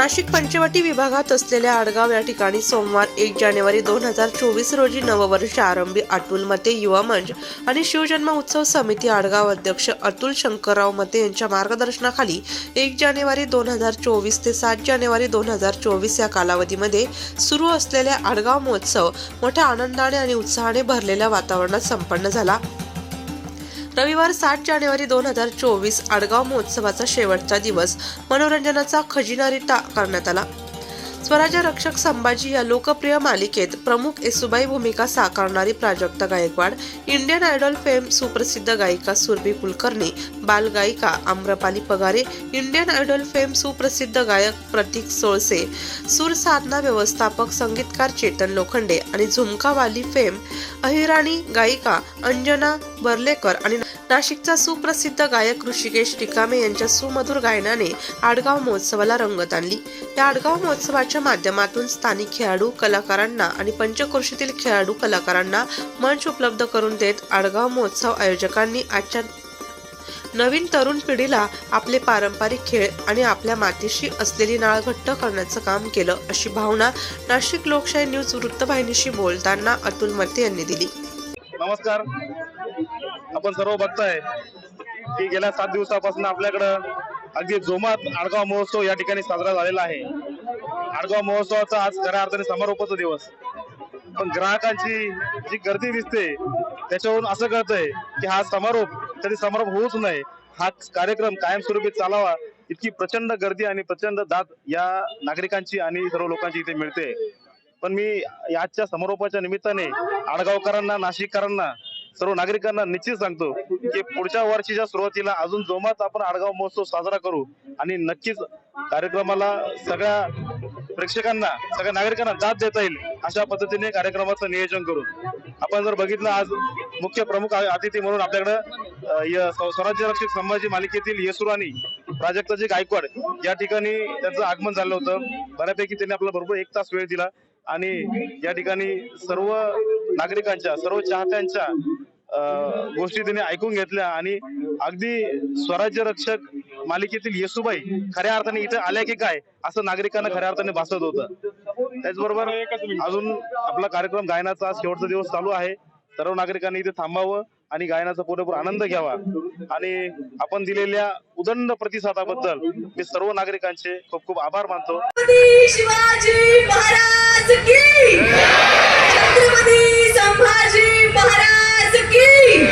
नाशिक पंचवटी विभागात असलेल्या आडगाव या ठिकाणी सोमवार एक जानेवारी दोन हजार चोवीस रोजी नववर्ष आरंभी अतुल मते युवा मंच आणि शिवजन्म उत्सव समिती आडगाव अध्यक्ष अतुल शंकरराव मते यांच्या मार्गदर्शनाखाली एक जानेवारी दोन हजार चोवीस ते सात जानेवारी दोन हजार चोवीस या कालावधीमध्ये सुरू असलेल्या आडगाव महोत्सव मोठ्या आनंदाने आणि उत्साहाने भरलेल्या वातावरणात संपन्न झाला. रविवार सात जानेवारी दोन हजार चोवीस आडगाव महोत्सवाचा शेवटचा दिवस. मनोरंजनाचा खजिना रिटा करण्यात आला. स्वराज्य रक्षक संभाजी या लोकप्रिय मालिकेत प्रमुख येसुबाई भूमिका साकारणारी Prajakta Gaikwad Indian Idol fame सुप्रसिद्ध गायिका Surabhi Kulkarni बालगायिका Amrapali Pagare Indian Idol fame सुप्रसिद्ध गायक प्रतीक सोळसे सूर साधना व्यवस्थापक संगीतकार चेतन लोखंडे आणि झुमकावाली फेम अहिराणी गायिका अंजना बर्लेकर आणि नाशिकचा सुप्रसिद्ध गायक ऋषिकेश टिकामे यांच्या सुमधुर गायनाने आडगाव महोत्सवाला रंगत आणली. या आडगाव महोत्सवाच्या माध्यमातून स्थानिक खेळाडू कलाकारांना आणि पंचक्रोशीतील खेळाडू कलाकारांना मंच उपलब्ध करून देत आडगाव महोत्सव आयोजकांनी आजच्या नवीन तरुण पिढीला आपले पारंपरिक खेळ आणि आपल्या मातीशी असलेली नाळ घट्ट करण्याचं काम केलं अशी भावना नाशिक लोकशाही न्यूज वृत्तवाहिनीशी बोलताना अतुल मते यांनी दिली. नमस्कार. आपण सर्व बघताय. की गेल्या सात दिवसापासून आपल्याकडं अगदी जोमात आडगाव महोत्सव या ठिकाणी साजरा झालेला आहे. आडगाव महोत्सवाचा आज खऱ्या अर्थाने समारोपाचा दिवस. पण ग्राहकांची जी गर्दी दिसते त्याच्यावरून असं कळतंय की हा समारोप कधी समारोप होऊच नये हा कार्यक्रम कायमस्वरूपी चालावा इतकी प्रचंड गर्दी आणि प्रचंड दाद या नागरिकांची आणि सर्व लोकांची इथे मिळते. पण मी आजच्या समारोपाच्या निमित्ताने आडगावकरांना नाशिककरांना सर्व नागरिकांना निश्चित सांगतो की पुढच्या वर्षीच्या सुरुवातीला अजून जोमात आपण आडगाव महोत्सव साजरा करू आणि नक्कीच कार्यक्रमाला सगळ्या प्रेक्षकांना सगळ्या नागरिकांना दाद देता येईल अशा पद्धतीने कार्यक्रमाचं नियोजन करू आपण जर बघितलं आज मुख्य प्रमुख अतिथी म्हणून आपल्याकडे य- स्वराज्य रक्षक संभाजी मालिकेतील येसुराणी प्राजक्ताजी गायकवाड या ठिकाणी त्यांचं आगमन झालं होतं. बऱ्यापैकी त्यांनी आपला बरोबर एक तास वेळ दिला. आणि या ठिकाणी सर्व नागरिकांच्या सर्व चाहत्यांच्या अ, गोष्टी त्यांनी ऐकून घेतल्या आणि अगदी स्वराज्य रक्षक मालिकेतील येसुबाई खऱ्या अर्थाने इथे आल्या की काय असं नागरिकांना खऱ्या अर्थाने भासत होतं. त्याचबरोबर अजून आपला कार्यक्रम गायनाचा शेवटचा दिवस चालू आहे. सर्व नागरिकांनी इथे थांबावं. आणि गायनाचा पुरेपूर आनंद घ्यावा. आणि आपण दिलेल्या उदंड प्रतिसादाबद्दल मी सर्व नागरिकांचे खूप खूप आभार मानतो. शिवाजी महाराज की! छत्रपती संभाजी महाराज की!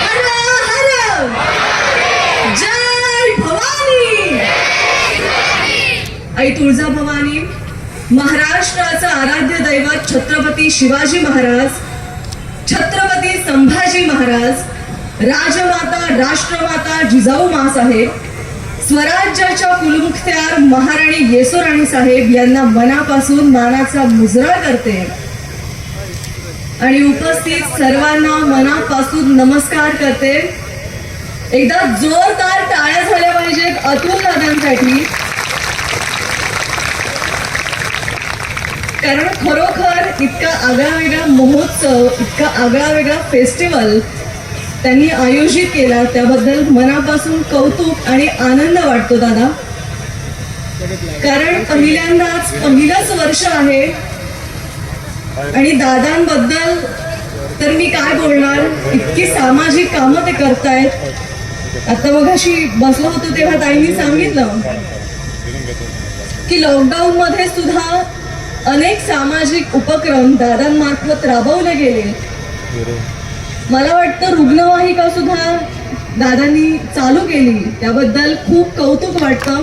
हर हर! जय भवानी! आई तुळजा भवानी महाराष्ट्राचं आराध्य दैवत छत्रपती शिवाजी महाराज छत्रपती संभाजी महाराज राजमाता राष्ट्रमाता जिजाऊ मासाहेब स्वराज्याच्या कुलमुख्त्यार महाराणी येसुराणी साहेब यांना मनापासून मानाचा मुजरा करते. आणि उपस्थित सर्वांना मनापासून नमस्कार करते. एकदा जोरदार टाळ्या झाल्या पाहिजेत अतुल दादांसाठी कारण खरोखर इतका आगळा वेगळा महोत्सव इतका आगळा वेगळा फेस्टिवल त्यांनी आयोजित केला. त्याबद्दल मनापासून कौतुक आणि आनंद वाटतो दादा. कारण पहिल्यांदाच पहिलंच वर्ष आहे. आणि दादांबद्दल तर मी काय बोलणार? इतकी सामाजिक कामं ते करतायत. आता मग अशी बसलो होतो तेव्हा ताईंनी सांगितलं की लॉकडाऊन मध्ये सुद्धा अनेक सामाजिक उपक्रम दादांमार्फत राबवले गेले. मला वाटतं रुग्णवाहिका सुद्धा दादांनी चालू केली. त्याबद्दल खूप कौतुक वाटतं.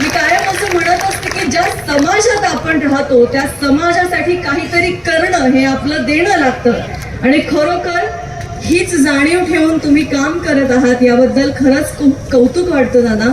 मी कायम असं म्हणत असते की ज्या समाजात आपण राहतो त्या समाजासाठी काहीतरी करणं हे आपलं देणं लागतं. आणि खरोखर हीच जाणीव ठेवून तुम्ही काम करत आहात याबद्दल खरंच खूप कौतुक वाटतं दादा.